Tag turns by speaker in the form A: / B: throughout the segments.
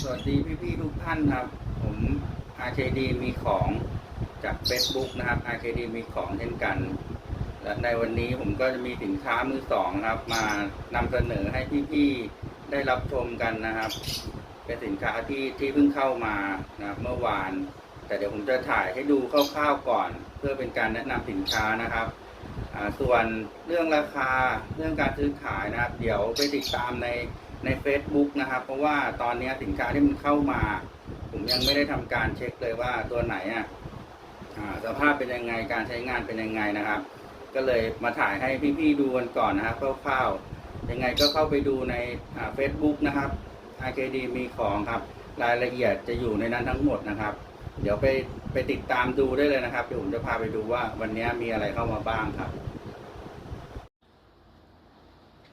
A: สวัสดีพี่ๆทุกท่านครับ ผม RKD มีของจาก Facebook นะครับ RKD มีของเช่นกัน และในวันนี้ผมก็จะมีสินค้ามือสองครับ มานำเสนอให้พี่ๆได้รับชมกันนะครับ เป็นสินค้าที่ที่เพิ่งเข้ามานะครับเมื่อวาน แต่เดี๋ยวผมจะถ่ายให้ดูคร่าวๆก่อน เพื่อเป็นการแนะนำสินค้านะครับส่วนเรื่องราคาเรื่องการซื้อขายนะครับ เดี๋ยวไปติดตามใน ใน Facebook นะครับ เพราะว่าตอนนี้สินค้าที่มันเข้ามา ผมยังไม่ได้ทำการเช็คเลยว่าตัวไหนอะสภาพเป็นยังไงการใช้งานเป็นยังไงนะครับ ก็เลยมาถ่ายให้พี่ๆดูกันก่อนนะครับคร่าวๆยังไงก็เข้าไปดูในเฟซบุ๊กนะครับ RKD มีของครับ รายละเอียดจะอยู่ในนั้นทั้งหมดนะครับ เดี๋ยวไปไปติดตามดูได้เลยนะครับเดี๋ยวผมจะพาไปดูว่าวันนี้มีอะไรเข้ามาบ้างครับ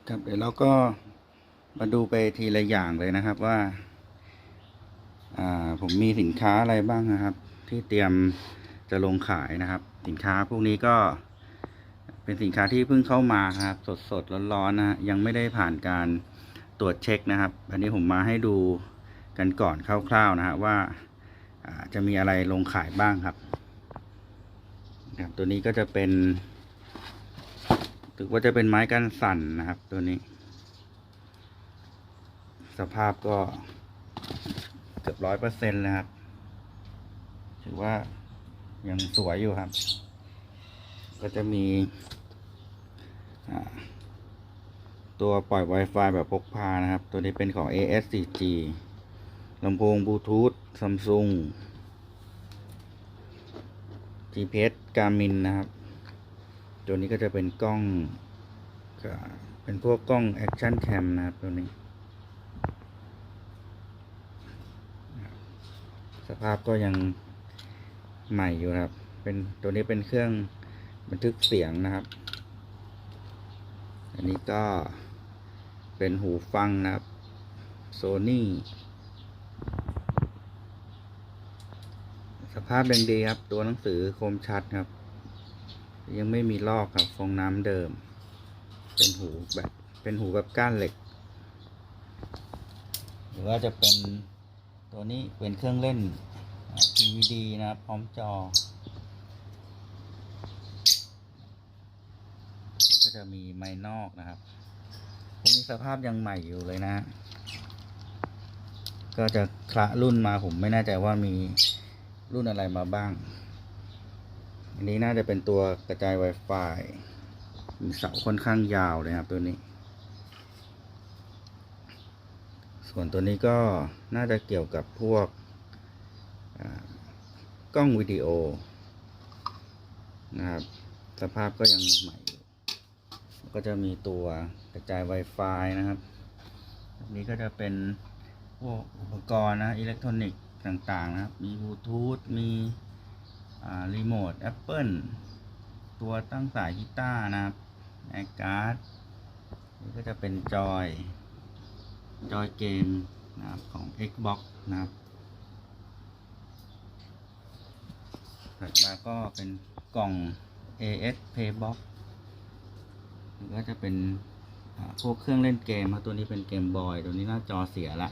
A: ครับเดี๋ยวเราก็ มาดูไปทีละอย่างเลยนะครับว่า อ่า ผมมีสินค้าอะไรบ้างนะครับ ที่เตรียมจะลงขายนะครับ สินค้าพวกนี้ก็เป็นสินค้าที่เพิ่งเข้ามาครับ สดสดร้อนๆนะฮะยังไม่ได้ผ่านการตรวจเช็คนะครับ อันนี้ผมมาให้ดูกันก่อนคร่าวๆนะฮะว่าจะมีอะไรลงขายบ้างครับครับตัวนี้ก็จะเป็นถือว่าจะเป็นไม้กันสั่นนะครับ ตัวนี้ สภาพก็เกือบร้อยเปอร์เซ็นต์แล้วครับ ถือว่ายังสวยอยู่ครับ ก็จะมี ตัวปล่อย Wi-Fi แบบพกพานะครับ ตัวนี้เป็นของ AS4G ลำโพงบลูทูธซัมซุง GPS Garmin นะครับ ตัวนี้ก็จะเป็นกล้อง เป็นพวกกล้อง Action Cam นะครับตัวนี้ ภาพก็ยังใหม่อยู่ครับ เป็นตัวนี้เป็นเครื่องบันทึกเสียงนะครับ อันนี้ก็เป็นหูฟังนะครับ Sony สภาพยังดีครับ ตัวหนังสือคมชัดครับ ยังไม่มีลอกครับฟองน้ำเดิม เป็นหูแบบเป็นหูแบบก้านเหล็ก หรือว่าจะเป็น ตัวนี้เป็นเครื่องเล่น DVD นะครับพร้อมจอ ก็จะมีไม้นอกนะครับพวกนี้สภาพยังใหม่อยู่เลยนะฮะก็จะคละรุ่นมาผมไม่แน่ใจว่ามีรุ่นอะไรมาบ้าง อันนี้น่าจะเป็นตัวกระจาย Wi-Fi มีเสาค่อนข้างยาวเลยครับตัวนี้ ส่วนตัวนี้ก็น่าจะเกี่ยวกับพวกกล้องวิดีโอนะครับสภาพก็ยังใหม่อยู่ก็จะมีตัวกระจาย Wi-Fi นะครับอันนี้ก็จะเป็นพวกอุปกรณ์นะอิเล็กทรอนิกส์ต่างๆนะครับ มีบลูทูธมีรีโมท Apple ตัวตั้งสายกีตาร์นะครับแอร์การ์ดนี่ก็จะเป็นจอย จอยเกมนะครับของ Xbox นะครับถัดมาก็เป็นกล่อง AS Playbox หรือว่าจะเป็นพวกเครื่องเล่นเกมครับตัวนี้เป็นเกมบอย ตัวนี้หน้าจอเสียละ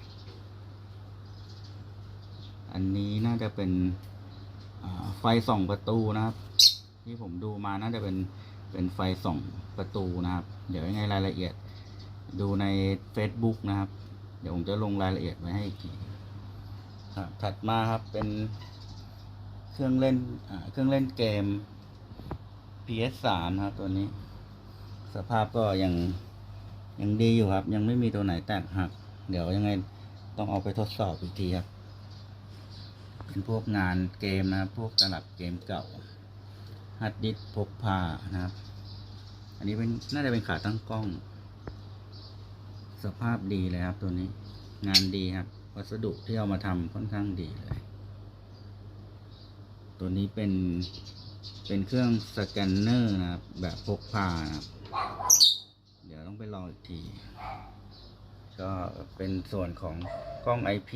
A: อันนี้น่าจะเป็นไฟส่องประตูนะครับ ที่ผมดูมาน่าจะเป็นเป็นไฟส่องประตูนะครับ เดี๋ยวยังไงรายละเอียดดูใน Facebook นะครับ เดี๋ยวผมจะลงรายละเอียดไว้ให้อีกทีครับถัดมาครับเป็นเครื่องเล่นอ่าเครื่องเล่นเกม PS3 นะครับตัวนี้ สภาพก็ยังยังดีอยู่ครับ ยังไม่มีตัวไหนแตกหัก เดี๋ยวยังไงต้องเอาไปทดสอบอีกทีครับ เป็นพวกงานเกมนะครับพวกตลับเกมเก่าฮัดดิสก์พกพานะครับ อันนี้เป็นน่าจะเป็นขาตั้งกล้อง สภาพดีเลยครับตัวนี้ งานดีครับ วัสดุที่เอามาทำค่อนข้างดีเลย ตัวนี้เป็นเป็นเครื่องสแกนเนอร์นะครับ แบบพกพานะครับ เดี๋ยวต้องไปลองอีกที ก็เป็นส่วนของกล้อง IP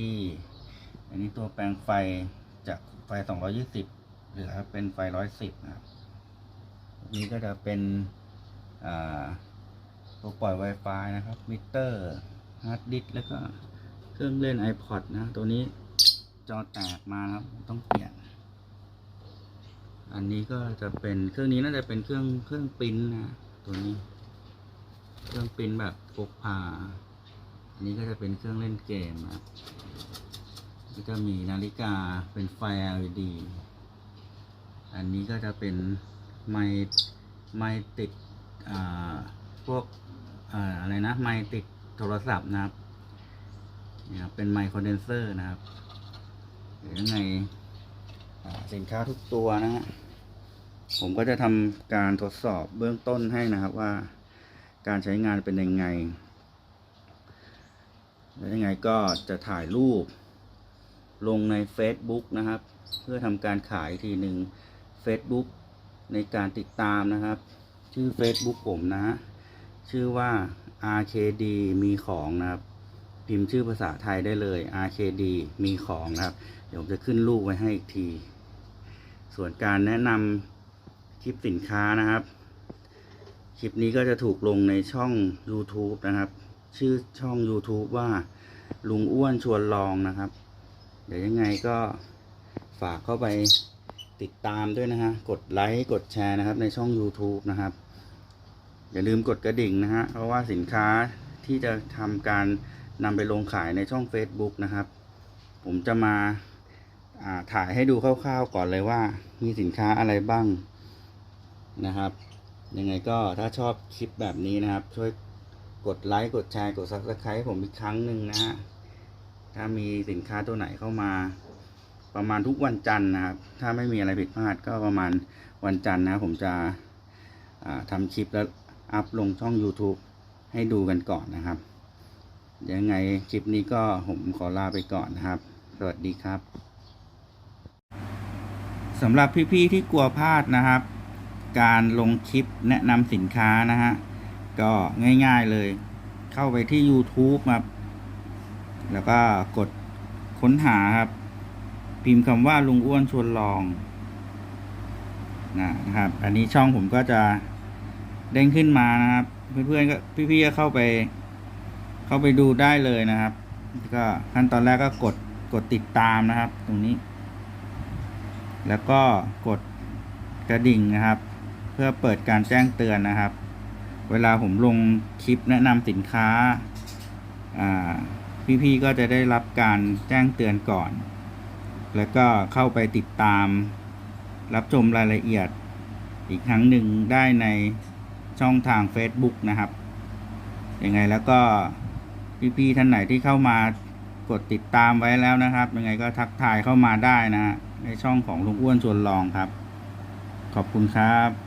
A: อันนี้ตัวแปลงไฟจากไฟ 220 เหลือเป็นไฟ 110 นะครับ นี้ก็จะเป็นอ่า ตัวปล่อย Wi-Fi นะครับ มิเตอร์ฮาร์ดดิสก์แล้วก็เครื่องเล่น iPod นะ ตัวนี้จอแตกมาครับ ต้องเปลี่ยน อันนี้ก็จะเป็นเครื่องนี้น่าจะเป็นเครื่องเครื่องปริ้นนะ ตัวนี้ เครื่องปริ้นแบบพกพาอันนี้ก็จะเป็นเครื่องเล่นเกมนะครับก็จะมีนาฬิกาเป็นไฟ LED อันนี้ก็จะเป็นไมค์ไมค์ติดอ่า พวกอะไรนะไมค์ติดโทรศัพท์นะครับเนี่ครับเป็นไมค์คอนเดนเซอร์นะครับเดี๋ยวยังไงอ่าสินค้าทุกตัวนะฮะผมก็จะทำการทดสอบเบื้องต้นให้นะครับว่าการใช้งานเป็นยังไง แล้วยังไงก็จะถ่ายรูป ลงใน Facebook นะครับ เพื่อทำการขายทีหนึ่ง Facebook ในการติดตามนะครับ ชื่อ Facebook ผมนะ ชื่อว่า RKD มีของนะครับ พิมพ์ชื่อภาษาไทยได้เลย RKD มีของนะครับ เดี๋ยวผมจะขึ้นรูปไว้ให้อีกที ส่วนการแนะนำคลิปสินค้านะครับ คลิปนี้ก็จะถูกลงในช่อง YouTube นะครับ ชื่อช่อง YouTube ว่าลุงอ้วนชวนลองนะครับ เดี๋ยวยังไงก็ฝากเข้าไปติดตามด้วยนะฮะ กดไลค์ กดแชร์นะครับ ในช่อง YouTube นะครับ อย่าลืมกดกระดิ่งนะฮะเพราะว่าสินค้าที่จะทำการนำไปลงขายในช่อง Facebook นะครับ ผมจะมาาถ่ายให้ดูคร่าวๆก่อนเลยว่า มีสินค้าอะไรบ้างนะครับ ยังไงก็ถ้าชอบคลิปแบบนี้นะครับ ช่วยกดไลค์กดแชร์กด Subscribe ให้ผมอีกครั้งหนึ่งนะฮะถ้ามีสินค้าตัวไหนเข้ามา ประมาณทุกวันจันทร์นะครับ ถ้าไม่มีอะไรผิดพลาดก็ประมาณวันจันทร์นะ ผมจะทำคลิปแล้ว อัพลงช่อง YouTube ให้ดูกันก่อนนะครับ ยังไงคลิปนี้ก็ผมขอลาไปก่อนนะครับ สวัสดีครับสำหรับพี่ๆที่กลัวพลาดนะครับ การลงคลิปแนะนำสินค้านะฮะก็ง่ายๆเลย เข้าไปที่ YouTube ครับแล้วก็กดค้นหาครับ พิมพ์คำว่าลุงอ้วนชวนลองนะนะครับ อันนี้ช่องผมก็จะ เด้งขึ้นมานะครับ เพื่อนๆก็พี่ๆก็เข้าไป เข้าไปดูได้เลยนะครับ ก็ขั้นตอนแรกก็กดกดติดตามนะครับ ตรงนี้ แล้วก็กดกระดิ่งนะครับ เพื่อเปิดการแจ้งเตือนนะครับ เวลาผมลงคลิปแนะนำสินค้าอ่าพี่ๆก็จะได้รับการแจ้งเตือนก่อน แล้วก็เข้าไปติดตามรับชมรายละเอียดอีกครั้งหนึ่งได้ใน ช่องทาง Facebook นะครับยังไงแล้วก็พี่ๆท่านไหนที่เข้ามากดติดตามไว้แล้วนะครับ ยังไงก็ทักทายเข้ามาได้นะฮะในช่องของลุงอ้วนชวนลองครับ ขอบคุณครับ